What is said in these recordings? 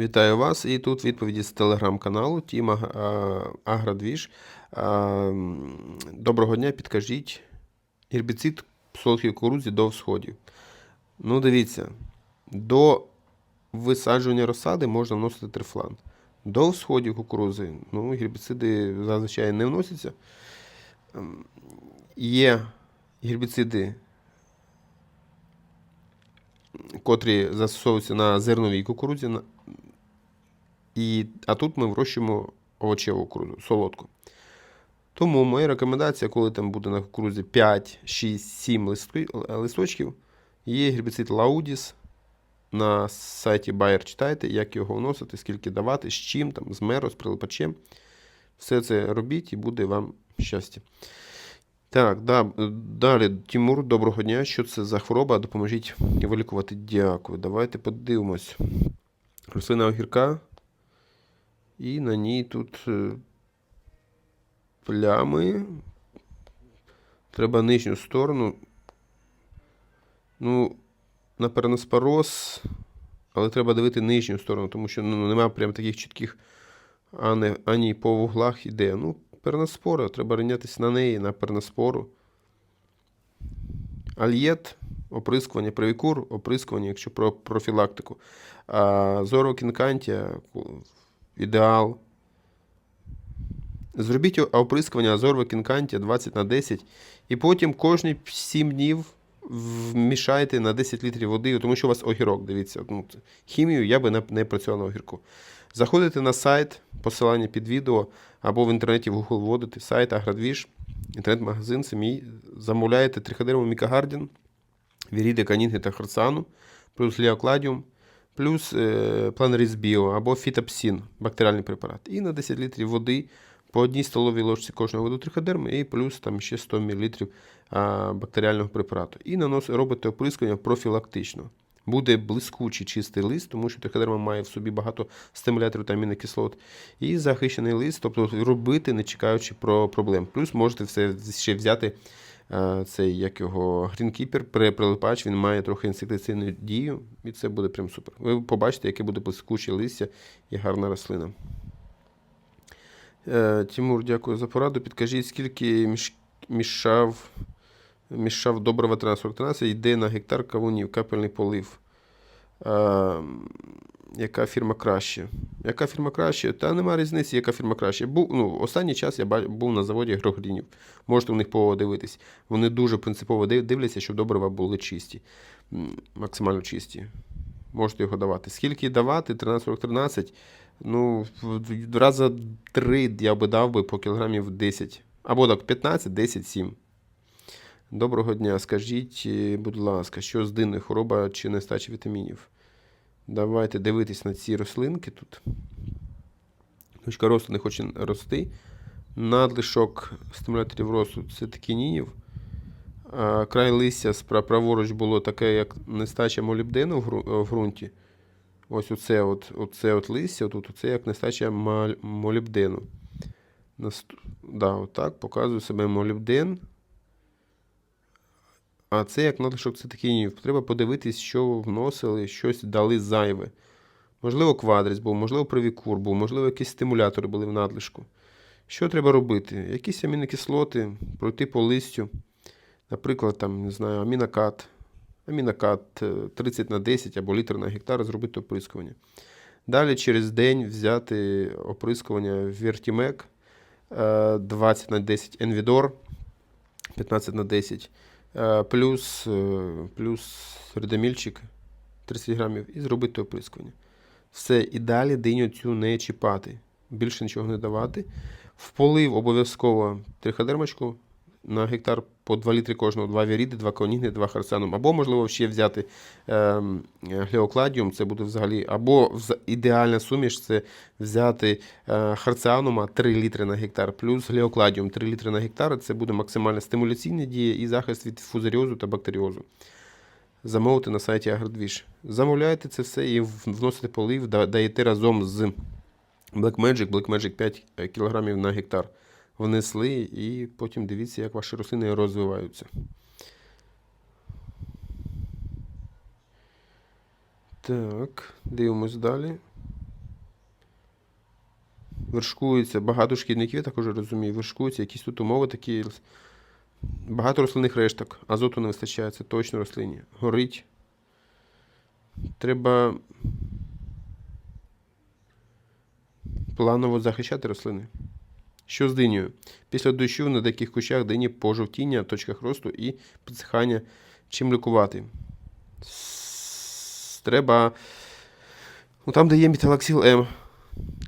Вітаю вас. І тут відповіді з телеграм-каналу Тім Аг- а, Агродвіж. А, м, Доброго дня, підкажіть. Гербіцид солодкій кукурудзі до всходів. Ну, дивіться, до висаджування розсади можна вносити трифлан. До всходів кукурудзи, ну, гербіциди зазвичай не вносяться. Ем, Є гербіциди, котрі застосовуються на зерновій кукурудзі, і, а тут ми вирощуємо овочеву кукурудзу, солодку. Тому моя рекомендація, коли там буде на кукурудзі 5, 6, 7 листочків, є гербіцид Laudis. На сайті Bayer читайте, як його вносити, скільки давати, з чим, там, з меро, з прилипачем. Все це робіть і буде вам щастя. Так, да, далі, Тимур, доброго дня. Що це за хвороба? Допоможіть вилікувати. Дякую. Давайте подивимось. Рослина огірка. І на ній тут е, плями. Треба нижню сторону. Ну, на переноспороз, але треба дивити нижню сторону, тому що ну, немає прям таких чітких ані, ані по вуглах іде. Ну, переноспора, треба рівнятися на неї, на переноспору. Альєт, оприскування, привікур, оприскування, якщо про профілактику. А зоро кінкантія, ідеал. Зробіть оприскування Азорва Кінкантія 20 на 10, і потім кожні 7 днів вмішайте на 10 літрів води, тому що у вас огірок, дивіться. Ну, хімію я би не, працював на огірку. Заходите на сайт, посилання під відео, або в інтернеті в Google вводите сайт Агродвіж, інтернет-магазин, самі замовляєте триходерму Мікагардін, Віріди, Канінги та Харцану, плюс Ліокладіум, плюс е, Планеріс Біо або Фітапсін, бактеріальний препарат. І на 10 літрів води по одній столовій ложці кожного виду триходерми, і плюс там ще 100 мл бактеріального препарату. І нанос, робите оприскування профілактично. Буде блискучий чистий лист, тому що триходерма має в собі багато стимуляторів та амінокислот. І захищений лист, тобто робити, не чекаючи про проблем. Плюс можете все ще взяти цей як його при- прилипач, він має трохи інсектицидну дію, і це буде прям супер. Ви побачите, яке буде блискуче листя і гарна рослина. Е, Тимур, дякую за пораду. Підкажіть, скільки міш... мішав, мішав добрива 1313 йде на гектар кавунів, капельний полив. Яка фірма краще? Яка фірма краще? Та нема різниці, яка фірма краще. Був, ну, останній час я був на заводі Грогрінів. Можете у них подивитись. Вони дуже принципово дивляться, щоб добрива були чисті, максимально чисті. Можете його давати. Скільки давати? 13-13. Ну, в- в раза три я би дав би по кілограмів 10. Або так, 15, 10, 7. Доброго дня. Скажіть, е, будь ласка, що з динною хвороба чи нестача вітамінів? Давайте дивитись на ці рослинки тут. Точка росту не хоче рости. Надлишок стимуляторів росту це такінінів. А край листя праворуч було таке, як нестача молібдену в ґрунті. Ось оце от, оце от листя, тут оце як нестача молібдену. Да, отак показує себе молібден. А це як надлишок цитокінів. Треба подивитись, що вносили, щось дали зайве. Можливо, квадріс був, можливо, привікур був, можливо, якісь стимулятори були в надлишку. Що треба робити? Якісь амінокислоти, пройти по листю. Наприклад, там, не знаю, амінокат. Амінокат е, 30 на 10 або літр на гектар зробити оприскування. Далі через день взяти оприскування е, 20 на 10 Envidor 15 на 10 е, плюс, е, плюс редомільчик 30 грамів і зробити оприскування. Все, і далі диню цю не чіпати. Більше нічого не давати. В полив обов'язково триходермочку на гектар по 2 літри кожного, 2 віріди, 2 конігни, 2 харсаном. Або, можливо, ще взяти ем, гліокладіум, це буде взагалі, або ідеальна суміш це взяти е, харціанума 3 літри на гектар, плюс гліокладіум 3 літри на гектар. Це буде максимальна стимуляційна дія і захист від фузаріозу та бактеріозу. Замовити на сайті Агродвіж. Замовляєте це все і вносите полив, да- даєте разом з Blackmagic, Blackmagic 5 кг на гектар. Внесли і потім дивіться, як ваші рослини розвиваються. Так, дивимось далі. вершкується, багато шкідників, я також розумію, вершкуються, якісь тут умови такі. Багато рослинних решток, азоту не вистачає, це точно рослині. Горить. Треба планово захищати рослини. Що з динею? Після дощу на деяких кущах дині пожовтіння, точках росту і підсихання. Чим лікувати? Треба. Ну, там, де є металаксил М.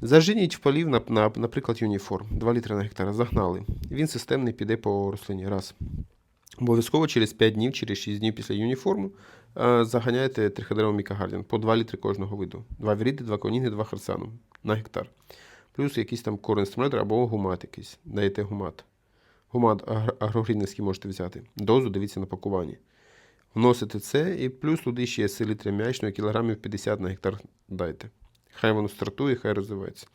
Заженіть в полів, на, на, наприклад, юніформ. 2 літри на гектар. Загнали. Він системний піде по рослині. Раз. Обов'язково через 5 днів, через 6 днів після юніформу е, заганяйте триходеровий мікагардіан по 2 літри кожного виду. 2 віріди, 2 коніги, 2 харсану на гектар. Плюс якийсь там корен стимулятор або гумат якийсь. Даєте гумат. Гумат агр- агрогрінницький можете взяти. Дозу дивіться на пакуванні. Вносите це і плюс туди ще селітри м'ячної кілограмів 50 на гектар дайте. Хай воно стартує, хай розвивається.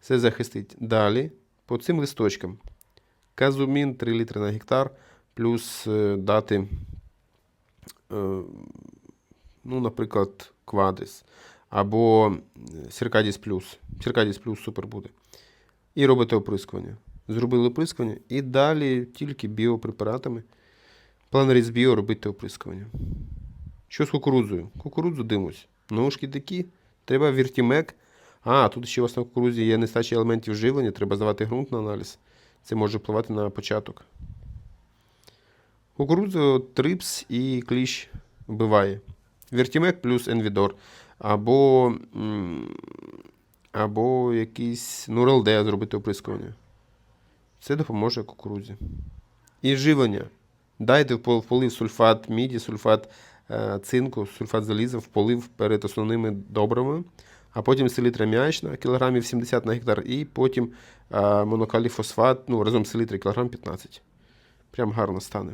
Це захистить. Далі по цим листочкам. Казумін 3 літри на гектар, плюс е, дати, е, ну, наприклад, квадрис або Сіркадіс плюс. Сіркадіс плюс супер буде. І робите оприскування. Зробили оприскування і далі тільки біопрепаратами. Планеріс біо робити оприскування. Що з кукурудзою? Кукурудзу димусь. Ну, шкідники. Треба віртімек. А, тут ще у вас на кукурудзі є нестача елементів живлення, треба здавати ґрунт на аналіз. Це може впливати на початок. Кукурудзу трипс і кліщ вбиває. Віртімек плюс енвідор. Або, або якийсь Нуралде зробити оприскування. Це допоможе кукурудзі. І живлення. Дайте в полив сульфат міді, сульфат е, цинку, сульфат заліза в полив перед основними добривами, а потім селітра м'ячна, кілограмів 70 на гектар, і потім е, монокаліфосфат, ну, разом селітри кілограм 15. Прям гарно стане.